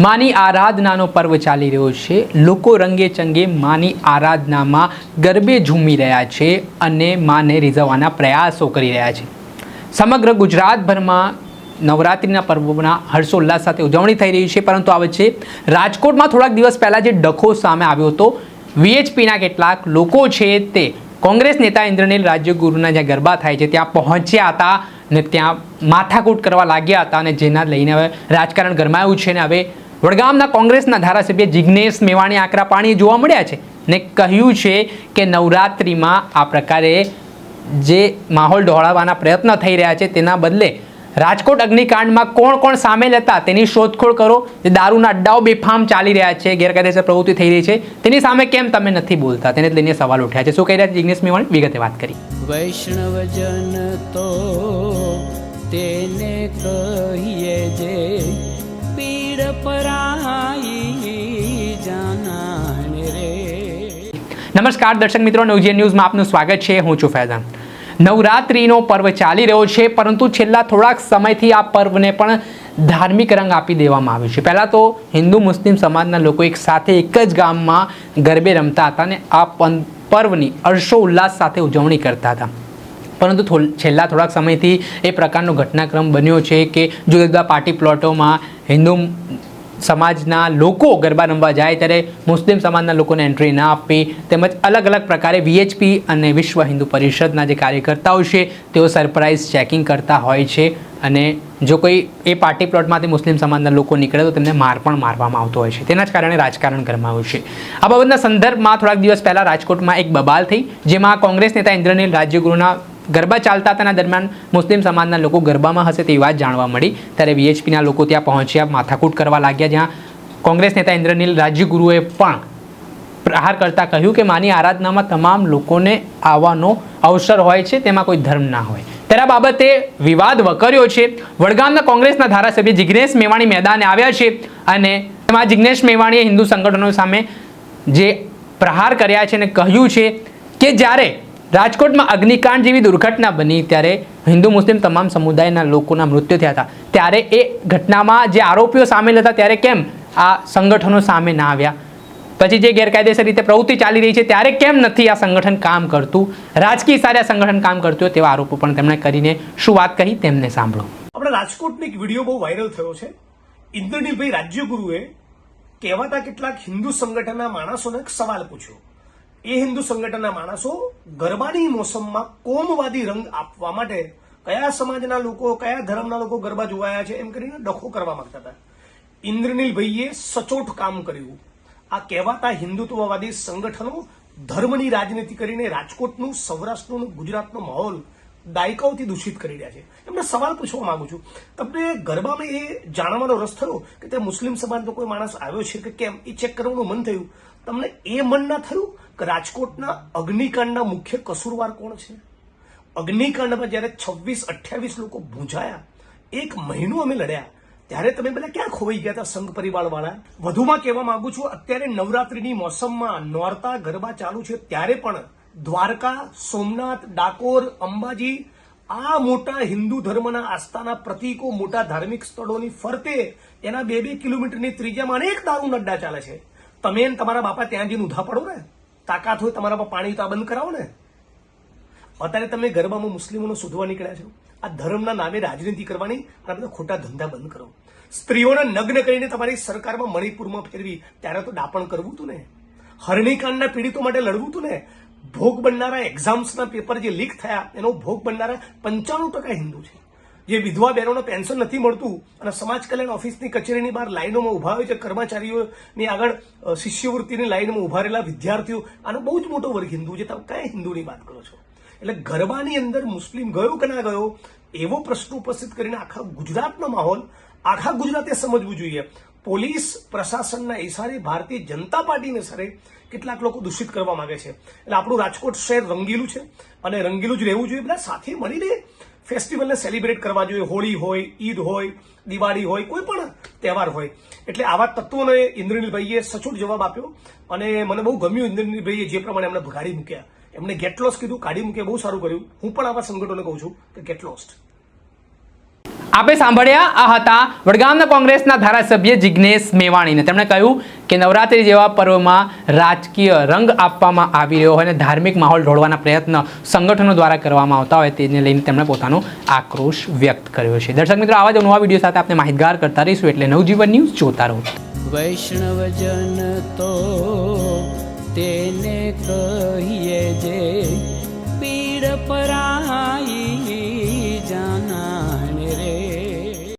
માની આરાધનાનો પર્વ ચાલી રહ્યો છે. લોકો રંગે ચંગે માની આરાધનામાં ગરબે ઝૂમી રહ્યા છે અને માને રીઝવવાના પ્રયાસો કરી રહ્યા છે. સમગ્ર ગુજરાતભરમાં નવરાત્રિના પર્વના હર્ષોલ્લાસ સાથે ઉજવણી થઈ રહી છે, પરંતુ આ વચ્ચે રાજકોટમાં થોડાક દિવસ પહેલાં જે ડખો સામે આવ્યો હતો, વીએચપીના કેટલાક લોકો છે તે, કોંગ્રેસ નેતા ઇન્દ્રનીલ રાજ્યગુરુના જ્યાં ગરબા થાય છે, ત્યાં પહોંચ્યા હતા ને ત્યાં માથાકૂટ કરવા લાગ્યા હતા અને જેના લઈને હવે રાજકારણ ગરમાયું છે ને હવે વડગામના કોંગ્રેસના ધારાસભ્ય જિગ્નેશ મેવાણી આકરા પાણી જોવા મળ્યા છે ને કહ્યું છે કે નવરાત્રિમાં આ પ્રકારે જે માહોલ ઢોળાવવાના પ્રયત્ન થઈ રહ્યા છે તેના બદલે રાજકોટ અગ્નિકાંડમાં કોણ કોણ સામેલ હતા તેની શોધખોળ કરો. જે દારૂના અડ્ડાઓ બેફામ ચાલી રહ્યા છે, ગેરકાયદેસર પ્રવૃત્તિ થઈ રહી છે. તેની સામે કેમ તમે નથી બોલતા? તેને લઈને સવાલ ઉઠ્યા છે. શું કહી રહ્યા છે જિગ્નેશ મેવાણી? વિગતે વાત કરી. વૈષ્ણવજન તો તેને કહીએ જે નમસ્કાર, દર્શક મિત્રો. નવજીવન ન્યૂઝમાં આપનું સ્વાગત છે. હું છું ફૈઝાન. નવરાત્રિનો પર્વ ચાલી રહ્યો છે, પરંતુ છેલ્લા થોડાક સમયથી આ પર્વને પણ ધાર્મિક રંગ આપી દેવામાં આવ્યો છે. પહેલાં તો હિન્દુ, મુસ્લિમ સમાજના લોકો એક સાથે એક જ ગામમાં ગરબે રમતા હતા અને આ પર્વની હર્ષો ઉલ્લાસ સાથે ઉજવણી કરતા હતા. પરંતુ છેલ્લા થોડાક સમયથી એ પ્રકારનો ઘટનાક્રમ બન્યો છે કે જુદા જુદા પાર્ટી પ્લોટોમાં હિન્દુ સમાજના લોકો ગરબા રમવા જાય ત્યારે મુસ્લિમ સમાજના લોકોને એન્ટ્રી ના આપવી તેમજ અલગ અલગ પ્રકારે વીએચપી અને વિશ્વ હિન્દુ પરિષદના જે કાર્યકર્તાઓ છે તેઓ સરપ્રાઇઝ ચેકિંગ કરતા હોય છે અને જો કોઈ એ પાર્ટી પ્લોટમાંથી મુસ્લિમ સમાજના લોકો નીકળે તો તેમને માર પણ મારવામાં આવતો હોય છે. તેના જ કારણે રાજકારણ ગરમાયું છે. આ બાબતના સંદર્ભમાં થોડાક દિવસ પહેલાં રાજકોટમાં એક બબાલ થઈ જેમાં કોંગ્રેસ નેતા ઇન્દ્રનીલ રાજ્યગુરુના ગરબા ચાલતા હતા દરમિયાન મુસ્લિમ સમાજના લોકો ગરબામાં હશે તેવી વાત જાણવા મળી. ત્યારે વીએચપીના લોકો ત્યાં પહોંચ્યા, માથાકૂટ કરવા લાગ્યા, જ્યાં કોંગ્રેસ નેતા ઇન્દ્રનીલ રાજ્યગુરુએ પણ પ્રહાર કરતાં કહ્યું કે માની આરાધનામાં તમામ લોકોને આવવાનો અવસર હોય છે, તેમાં કોઈ ધર્મ ના હોય. ત્યારે બાબતે વિવાદ વકર્યો છે. વડગામના કોંગ્રેસના ધારાસભ્ય જિગ્નેશ મેવાણી મેદાને આવ્યા છે અને એમાં જિગ્નેશ મેવાણીએ હિન્દુ સંગઠનો સામે જે પ્રહાર કર્યા છે અને કહ્યું છે કે જ્યારે રાજકોટમાં અગ્નિકાંડ જેવી દુર્ઘટના બની ત્યારે હિન્દુ મુસ્લિમ તમામ સમુદાયના લોકોના મૃત્યુ થયા હતા. ત્યારે એ ઘટનામાં જે આરોપીઓ સામેલ હતા ત્યારે કેમ આ સંગઠનો સામે ના આવ્યા? પછી જે ગેરકાયદેસર રીતે પ્રવૃત્તિ ચાલી રહી છે ત્યારે કેમ નથી આ સંગઠન કામ કરતું? રાજકીય સારા સંગઠન કામ કરતું હોય તેવા આરોપો પણ તેમણે કરીને શું વાત કહી તેમને સાંભળો. આપણે રાજકોટનો એક વીડિયો બહુ વાયરલ થયો છે. ઇન્દ્રનીલભાઈ રાજ્યગુરુએ કહેવાતા કેટલાક હિન્દુ સંગઠનના માણસોને સવાલ પૂછ્યો. એ હિન્દુ સંગઠનના માણસો ગરબાની મોસમમાં કોમવાદી રંગ આપવા માટે કયા સમાજના લોકો, કયા ધર્મના લોકો ગરબા જોવાયા છે એમ કરીને ડખો કરવા માંગતા હતા. ઇન્દ્રનીલભાઈએ સચોટ કામ કર્યું. આ કહેવાતા હિન્દુત્વવાદી સંગઠનો ધર્મની રાજનીતિ કરીને રાજકોટનું, સૌરાષ્ટ્રનું, ગુજરાતનો માહોલ દાયકાઓથી દૂષિત કરી રહ્યા છે. એમને સવાલ પૂછવા માંગુ છું. તમને ગરબામાં એ જાણવાનો રસ થયો કે તે મુસ્લિમ સમાજનો કોઈ માણસ આવ્યો છે કે કેમ? એ ચેક કરવાનું મન થયું. તમને એ મન ના થયું કે રાજકોટના અગ્નિકાંડના મુખ્ય કસૂરવાર કોણ છે? અગ્નિકાંડમાં જ્યારે છવ્વીસ, અઠ્યાવીસ લોકો ભૂંજાયા, એક મહિનો અમે લડ્યા, ત્યારે તમે બધા ક્યાં ખોવાઈ ગયા હતા સંઘ પરિવાર વાળા વધુમાં કહેવા માંગુ છું, અત્યારે નવરાત્રીની મોસમમાં નોરતા ગરબા ચાલુ છે, ત્યારે પણ દ્વારકા, સોમનાથ, ડાકોર, અંબાજી, આ મોટા હિન્દુ ધર્મના આસ્થાના પ્રતીકો મોટા ધાર્મિક સ્થળોની ફરતે એના બે બે કિલોમીટરની ત્રિજ્યામાં અનેક દારૂ અડ્ડા ચાલે છે. તમે તમારા બાપા ત્યાં જઈને ઉધા પડો ને. તાકાત હોય તમારા પર પાણી તો બંધ કરાવો ને. અત્યારે તમે ગરબામાં મુસ્લિમોને શોધવા નીકળ્યા છો. આ ધર્મના નામે રાજનીતિ કરવાની અને બધા ખોટા ધંધા બંધ કરો. સ્ત્રીઓને નગ્ન કરીને તમારી સરકારમાં મણિપુરમાં ફેરવી, ત્યારે તો ડાપણ કરવું હતું ને. હરણીકાંડના પીડિતો માટે લડવું હતું ને. ભોગ બનનારા એક્ઝામ્સના પેપર જે લીક થયા, એનો ભોગ બનનારા પંચાણું ટકા હિન્દુ છે. જે વિધવા બહેનોને પેન્શન નથી મળતું અને સમાજ કલ્યાણ ઓફિસની કચેરીની બહાર લાઈનોમાં ઊભા હોય છે, કર્મચારીઓની આગળ શિષ્યવૃત્તિની લાઈનમાં ઊભા રહેલા વિદ્યાર્થીઓ, આનો બહુ જ મોટો વર્ગ હિન્દુ છે. તમે કયા હિન્દુની વાત કરો છો? એટલે ગરબાની અંદર મુસ્લિમ ગયો કે ના ગયો, એવો પ્રશ્ન ઉપસ્થિત કરીને આખા ગુજરાતનો માહોલ, આખા ગુજરાતે સમજવું જોઈએ. પોલીસ પ્રશાસનના ઇશારે ભારતીય જનતા પાર્ટીને સરે કેટલાક લોકો દૂષિત કરવા માંગે છે. એટલે આપણું રાજકોટ શહેર રંગીલું છે અને રંગીલું જ રહેવું જોઈએ. બધા સાથે મળીને ફેસ્ટિવલને સેલિબ્રેટ કરવા જોઈએ. હોળી હોય, ઈદ હોય, દિવાળી હોય, કોઈ પણ તહેવાર હોય. એટલે આવા તત્વોને ઇન્દ્રનીલભાઈએ સચોટ જવાબ આપ્યો અને મને બહુ ગમ્યું ઇન્દ્રનીલભાઈએ જે પ્રમાણે એમને ભગાડી મૂક્યા. એમને ગેટ કીધું, કાઢી મૂક્યા, બહુ સારું કર્યું. હું પણ આવા સંગઠનોને કહું છું કે ગેટ લોસ્ટ. આપે સાંભળ્યા, આ હતા વડગામના કોંગ્રેસના ધારાસભ્ય જિજ્ઞેશ મેવાણીને. તેમણે કહ્યું કે નવરાત્રી જેવા પર્વમાં રાજકીય રંગ આપવામાં આવી રહ્યો હોય અને ધાર્મિક માહોલ ઢોળવાના પ્રયત્ન સંગઠનો દ્વારા કરવામાં આવતા હોય તેને લઈને તેમણે પોતાનો આક્રોશ વ્યક્ત કર્યો છે. દર્શક મિત્રો, આવા જ નવા વીડિયો સાથે આપણે માહિતગાર કરતા રહીશું એટલે નવજીવન ન્યૂઝ જોતા રહો. વૈષ્ણવજન તો તેને કહીએ જે પીડ પરા